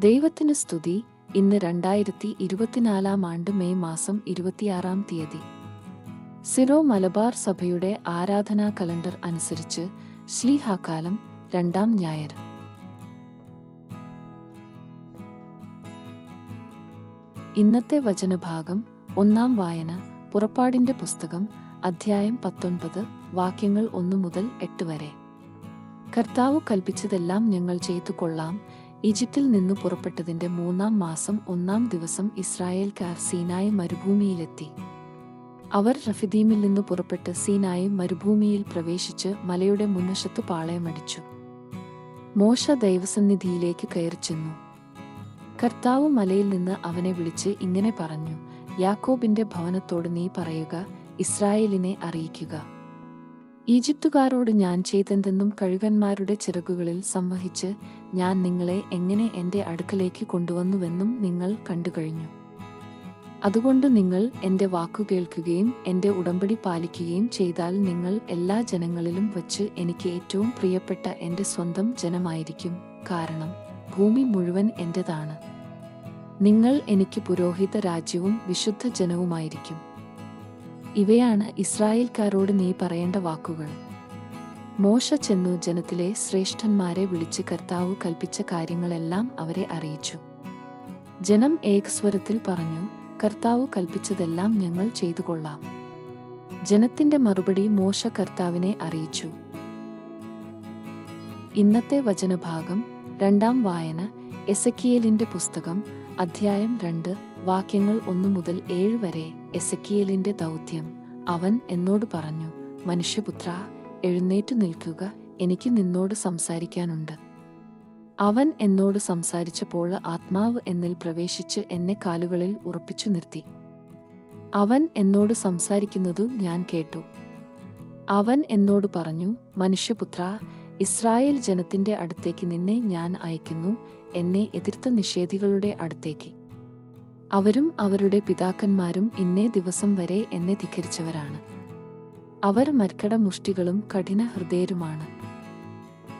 ദൈവത്തിന് സ്തുതി. ഇന്ന് രണ്ടായിരത്തി ഇരുപത്തിനാലാം ആണ്ട് മെയ് മാസം ഇരുപത്തിയാറാം തീയതി. സിറോ മലബാർ സഭയുടെ ആരാധനാ കലണ്ടർ അനുസരിച്ച് ശ്ലീഹാകാലം രണ്ടാം ഞായർ. ഇന്നത്തെ വചനഭാഗം ഒന്നാം വായന പുറപ്പാടിന്റെ പുസ്തകം അധ്യായം പത്തൊൻപത് വാക്യങ്ങൾ ഒന്നു മുതൽ എട്ട് വരെ. കർത്താവ് കൽപ്പിച്ചതെല്ലാം ഞങ്ങൾ ചെയ്തു കൊള്ളാം ഈജിപ്തിൽ നിന്നു പുറപ്പെട്ടതിന്റെ മൂന്നാം മാസം ഒന്നാം ദിവസം ഇസ്രായേൽക്കാർ സീനായ മരുഭൂമിയിലെത്തി. അവർ റഫിദീമിൽ നിന്ന് പുറപ്പെട്ട് സീനായി മരുഭൂമിയിൽ പ്രവേശിച്ച് മലയുടെ മുൻവശത്ത് പാളയമടിച്ചു മോശ ദൈവസന്നിധിയിലേക്ക് കയറി ചെന്നു. കർത്താവ് മലയിൽ നിന്ന് അവനെ വിളിച്ച് ഇങ്ങനെ പറഞ്ഞു യാക്കോബിന്റെ ഭവനത്തോട് നീ പറയുക ഇസ്രായേലിനെ അറിയിക്കുക. ഈജിപ്തുകാരോട് ഞാൻ ചെയ്തെന്തെന്നും കഴുകന്മാരുടെ ചിറകുകളിൽ സംവഹിച്ച് ഞാൻ നിങ്ങളെ എങ്ങനെ എന്റെ അടുക്കലേക്ക് കൊണ്ടുവന്നുവെന്നും നിങ്ങൾ കണ്ടുകഴിഞ്ഞു. അതുകൊണ്ട് നിങ്ങൾ എന്റെ വാക്കു കേൾക്കുകയും എന്റെ ഉടമ്പടി പാലിക്കുകയും ചെയ്താൽ നിങ്ങൾ എല്ലാ ജനങ്ങളിലും വച്ച് എനിക്ക് ഏറ്റവും പ്രിയപ്പെട്ട എന്റെ സ്വന്തം ജനമായിരിക്കും. കാരണം ഭൂമി മുഴുവൻ എന്റെതാണ്. നിങ്ങൾ എനിക്ക് പുരോഹിത രാജ്യവും വിശുദ്ധ ജനവുമായിരിക്കും. ഇവയാണ് ഇസ്രായേൽക്കാരോട് നീ പറയേണ്ട വാക്കുകൾ. മോശ ചെന്നു ജനത്തിലെ ശ്രേഷ്ഠന്മാരെ വിളിച്ച് കർത്താവ് കൽപ്പിച്ച കാര്യങ്ങളെല്ലാം അവരെ അറിയിച്ചു. ജനം ഏകസ്വരത്തിൽ പറഞ്ഞു കർത്താവ് കൽപ്പിച്ചതെല്ലാം ഞങ്ങൾ ചെയ്തു കൊള്ളാം ജനത്തിന്റെ മറുപടി മോശ കർത്താവിനെ അറിയിച്ചു. ഇന്നത്തെ വചനഭാഗം രണ്ടാം വായന എസക്കിയേലിന്റെ പുസ്തകം അധ്യായം രണ്ട് വാക്യങ്ങൾ ഒന്നു മുതൽ ഏഴ് വരെ എസക്കിയേലിന്റെ ദൗത്യം. അവൻ എന്നോട് പറഞ്ഞു മനുഷ്യപുത്ര എഴുന്നേറ്റു നിൽക്കുക എനിക്ക് നിന്നോട് സംസാരിക്കാനുണ്ട്. അവൻ എന്നോട് സംസാരിച്ചപ്പോൾ ആത്മാവ് എന്നിൽ പ്രവേശിച്ച് എന്നെ കാലുകളിൽ ഉറപ്പിച്ചു നിർത്തി. അവൻ എന്നോട് സംസാരിക്കുന്നതു ഞാൻ കേട്ടു. അവൻ എന്നോട് പറഞ്ഞു മനുഷ്യപുത്ര ഇസ്രായേൽ ജനത്തിന്റെ അടുത്തേക്ക് നിന്നെ ഞാൻ അയക്കുന്നു എന്നെ എതിർത്ത നിഷേധികളുടെ അടുത്തേക്ക്. അവരും അവരുടെ പിതാക്കന്മാരും ഇന്നേ ദിവസം വരെ എന്നെ ധിക്കരിച്ചവരാണ്. അവർ മർക്കട മുഷ്ടികളും കഠിന ഹൃദയരുമാണ്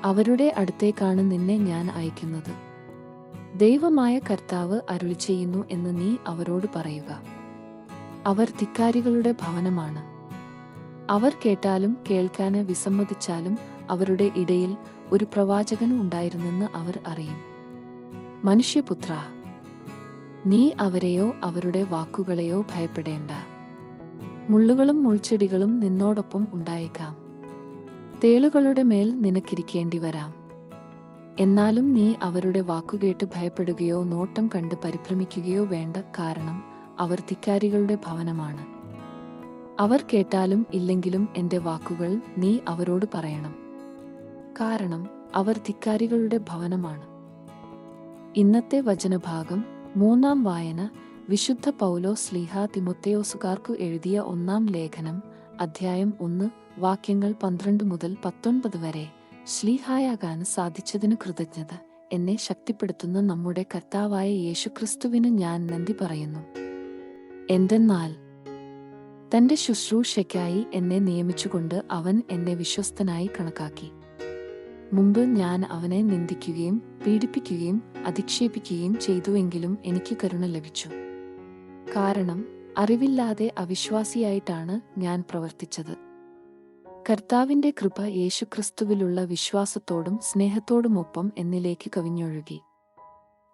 അവരുടെ അടുത്തേക്കാണ് നിന്നെ ഞാൻ അയക്കുന്നത്. ദൈവമായ കർത്താവ് അരുളി ചെയ്യുന്നു എന്ന് നീ അവരോട് പറയുക. അവർ ധിക്കാരികളുടെ ഭവനമാണ്. അവർ കേട്ടാലും കേൾക്കാന് വിസമ്മതിച്ചാലും അവരുടെ ഇടയിൽ ഒരു പ്രവാചകൻ ഉണ്ടായിരുന്നെന്ന് അവർ അറിയും. മനുഷ്യപുത്ര നീ അവരെയോ അവരുടെ വാക്കുകളെയോ ഭയപ്പെടേണ്ട. മുള്ളുകളും മുൾച്ചെടികളും നിന്നോടൊപ്പം ഉണ്ടായേക്കാം. തേളുകളുടെ മേൽ നിനക്കിരിക്കേണ്ടി വരാം. എന്നാലും നീ അവരുടെ വാക്കുകേട്ട് ഭയപ്പെടുകയോ നോട്ടം കണ്ട് പരിഭ്രമിക്കുകയോ വേണ്ട കാരണം അവർ ധിക്കാരികളുടെ ഭവനമാണ്. അവർ കേട്ടാലും ഇല്ലെങ്കിലും എന്റെ വാക്കുകൾ നീ അവരോട് പറയണം. കാരണം അവർ ധിക്കാരികളുടെ ഭവനമാണ്. ഇന്നത്തെ വചനഭാഗം മൂന്നാം വായന വിശുദ്ധ പൗലോ സ്ലീഹ തിമുത്തയോസുകാർക്കു എഴുതിയ ഒന്നാം ലേഖനം അധ്യായം ഒന്ന് വാക്യങ്ങൾ പന്ത്രണ്ട് മുതൽ പത്തൊൻപത് വരെ. ശ്ലീഹായാകാൻ സാധിച്ചതിന് കൃതജ്ഞത. എന്നെ ശക്തിപ്പെടുത്തുന്ന നമ്മുടെ കർത്താവായ യേശുക്രിസ്തുവിന് ഞാൻ നന്ദി പറയുന്നു. എന്തെന്നാൽ തന്റെ ശുശ്രൂഷയ്ക്കായി എന്നെ നിയമിച്ചുകൊണ്ട് അവൻ എന്നെ വിശ്വസ്തനായി കണക്കാക്കി. മുമ്പ് ഞാൻ അവനെ നിന്ദിക്കുകയും പീഡിപ്പിക്കുകയും അധിക്ഷേപിക്കുകയും ചെയ്തുവെങ്കിലും എനിക്ക് കരുണ ലഭിച്ചു. കാരണം അറിവില്ലാതെ അവിശ്വാസിയായിട്ടാണ് ഞാൻ പ്രവർത്തിച്ചത്. കർത്താവിന്റെ കൃപ യേശുക്രിസ്തുവിലുള്ള വിശ്വാസത്തോടും സ്നേഹത്തോടുമൊപ്പം എന്നിലേക്ക് കവിഞ്ഞൊഴുകി.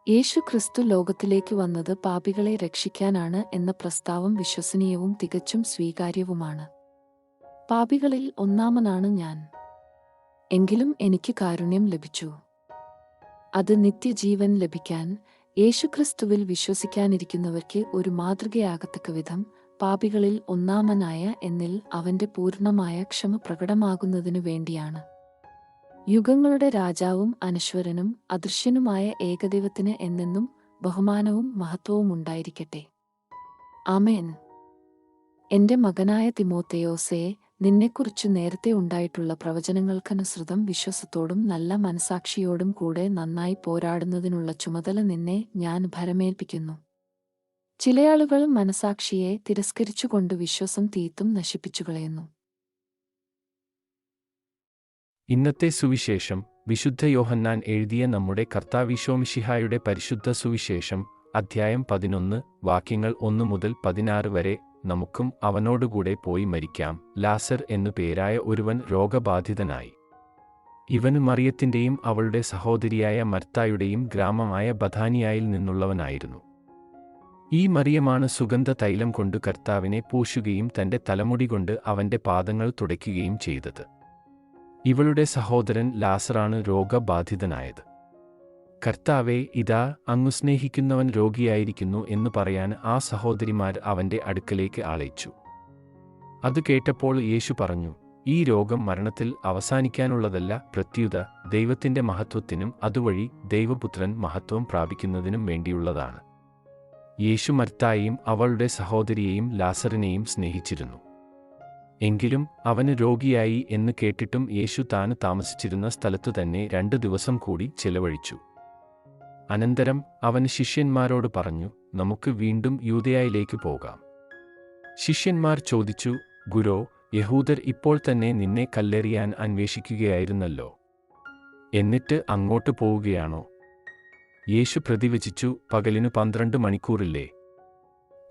യേശുക്രിസ്തു ലോകത്തിലേക്ക് വന്നത് പാപികളെ രക്ഷിക്കാനാണ് എന്ന പ്രസ്താവം വിശ്വസനീയവും തികച്ചും സ്വീകാര്യവുമാണ്. പാപികളിൽ ഒന്നാമനാണ് ഞാൻ. എങ്കിലും എനിക്ക് കാരുണ്യം ലഭിച്ചു. അത് നിത്യജീവൻ ലഭിക്കാൻ യേശുക്രിസ്തുവിൽ വിശ്വസിക്കാനിരിക്കുന്നവർക്ക് ഒരു മാതൃകയാകത്തക്ക വിധം പാപികളിൽ ഒന്നാമനായ എന്നിൽ അവന്റെ പൂർണമായ ക്ഷമ പ്രകടമാകുന്നതിനു വേണ്ടിയാണ്. യുഗങ്ങളുടെ രാജാവും അനശ്വരനും അദൃശ്യനുമായ ഏകദൈവത്തിന് എന്നെന്നും ബഹുമാനവും മഹത്വവും ഉണ്ടായിരിക്കട്ടെ. ആമേൻ. എന്റെ മകനായ തിമോത്തയോസയെ നിന്നെക്കുറിച്ച് നേരത്തെ ഉണ്ടായിട്ടുള്ള പ്രവചനങ്ങൾക്കനുസൃതം വിശ്വസത്തോടും നല്ല മനസാക്ഷിയോടും കൂടെ നന്നായി പോരാടുന്നതിനുള്ള ചുമതല നിന്നെ ഞാൻ ഭരമേൽപ്പിക്കുന്നു. ചിലയാളുകൾ മനസാക്ഷിയെ തിരസ്കരിച്ചുകൊണ്ട് വിശ്വസം തീത്തും നശിപ്പിച്ചു കളയുന്നു. ഇന്നത്തെ സുവിശേഷം വിശുദ്ധ യോഹന്നാൻ എഴുതിയ നമ്മുടെ കർത്താവിശോമിഷിഹായുടെ പരിശുദ്ധ സുവിശേഷം അധ്യായം പതിനൊന്ന് വാക്യങ്ങൾ ഒന്ന് മുതൽ പതിനാറ് വരെ നമുക്കും അവനോടുകൂടെ പോയി മരിക്കാം. ലാസർ എന്നു പേരായ ഒരുവൻ രോഗബാധിതനായി. ഇവന് മറിയത്തിന്റെയും അവളുടെ സഹോദരിയായ മർത്തായുടെയും ഗ്രാമമായ ബഥാനിയായിൽ നിന്നുള്ളവനായിരുന്നു. ഈ മറിയമാണ് സുഗന്ധ തൈലം കൊണ്ട് കർത്താവിനെ പൂശുകയും തന്റെ തലമുടി കൊണ്ട് അവന്റെ പാദങ്ങൾ തുടയ്ക്കുകയും ചെയ്തത്. ഇവളുടെ സഹോദരൻ ലാസറാണ് രോഗബാധിതനായത്. കർത്താവെ ഇതാ അങ്ങു സ്നേഹിക്കുന്നവൻ രോഗിയായിരിക്കുന്നു എന്ന് പറയാൻ ആ സഹോദരിമാർ അവന്റെ അടുക്കലേക്ക് ആളയിച്ചു. അത് കേട്ടപ്പോൾ യേശു പറഞ്ഞു ഈ രോഗം മരണത്തിൽ അവസാനിക്കാനുള്ളതല്ല പ്രത്യുത ദൈവത്തിന്റെ മഹത്വത്തിനും അതുവഴി ദൈവപുത്രൻ മഹത്വം പ്രാപിക്കുന്നതിനും വേണ്ടിയുള്ളതാണ്. യേശു മർത്തായെയും അവളുടെ സഹോദരിയെയും ലാസറിനെയും സ്നേഹിച്ചിരുന്നു. എങ്കിലും അവന് രോഗിയായി എന്ന് കേട്ടിട്ടും യേശു താൻ താമസിച്ചിരുന്ന സ്ഥലത്തു തന്നെ രണ്ടു ദിവസം കൂടി ചെലവഴിച്ചു. അനന്തരം അവൻ ശിഷ്യന്മാരോട് പറഞ്ഞു നമുക്ക് വീണ്ടും യൂതയായിലേക്ക് പോകാം. ശിഷ്യന്മാർ ചോദിച്ചു ഗുരോ യഹൂദർ ഇപ്പോൾ തന്നെ നിന്നെ കല്ലെറിയാൻ അന്വേഷിക്കുകയായിരുന്നല്ലോ. എന്നിട്ട് അങ്ങോട്ട് പോവുകയാണോ? യേശു പ്രതിവചിച്ചു പകലിനു പന്ത്രണ്ട് മണിക്കൂറില്ലേ.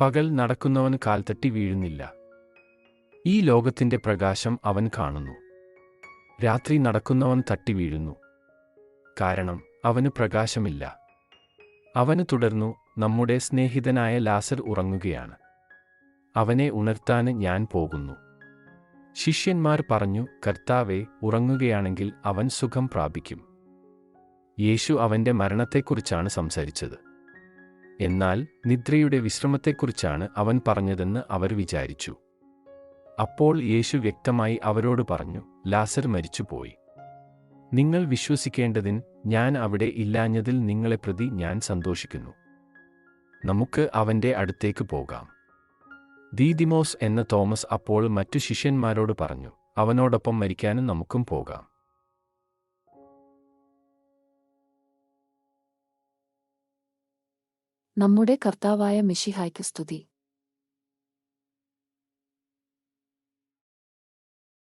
പകൽ നടക്കുന്നവൻ കാൽത്തട്ടി വീഴുന്നില്ല. ഈ ലോകത്തിന്റെ പ്രകാശം അവൻ കാണുന്നു. രാത്രി നടക്കുന്നവൻ തട്ടി വീഴുന്നു. കാരണം അവന് പ്രകാശമില്ല. അവന് തുടർന്നു നമ്മുടെ സ്നേഹിതനായ ലാസർ ഉറങ്ങുകയാണ്. അവനെ ഉണർത്താന് ഞാൻ പോകുന്നു. ശിഷ്യന്മാർ പറഞ്ഞു കർത്താവെ ഉറങ്ങുകയാണെങ്കിൽ അവൻ സുഖം പ്രാപിക്കും. യേശു അവന്റെ മരണത്തെക്കുറിച്ചാണ് സംസാരിച്ചത്. എന്നാൽ നിദ്രയുടെ വിശ്രമത്തെക്കുറിച്ചാണ് അവൻ പറഞ്ഞതെന്ന് അവർ വിചാരിച്ചു. അപ്പോൾ യേശു വ്യക്തമായി അവരോട് പറഞ്ഞു ലാസർ മരിച്ചുപോയി. നിങ്ങൾ വിശ്വസിക്കേണ്ടതിന് ഞാൻ അവിടെ ഇല്ലാഞ്ഞതിൽ നിങ്ങളെ പ്രതി ഞാൻ സന്തോഷിക്കുന്നു. നമുക്ക് അവന്റെ അടുത്തേക്ക് പോകാം. ദീദിമോസ് എന്ന തോമസ് അപ്പോൾ മറ്റു ശിഷ്യന്മാരോട് പറഞ്ഞു അവനോടൊപ്പം മരിക്കാനും നമുക്കും പോകാം. നമ്മുടെ കർത്താവായ മിഷിഹായ്ക്ക് സ്തുതി.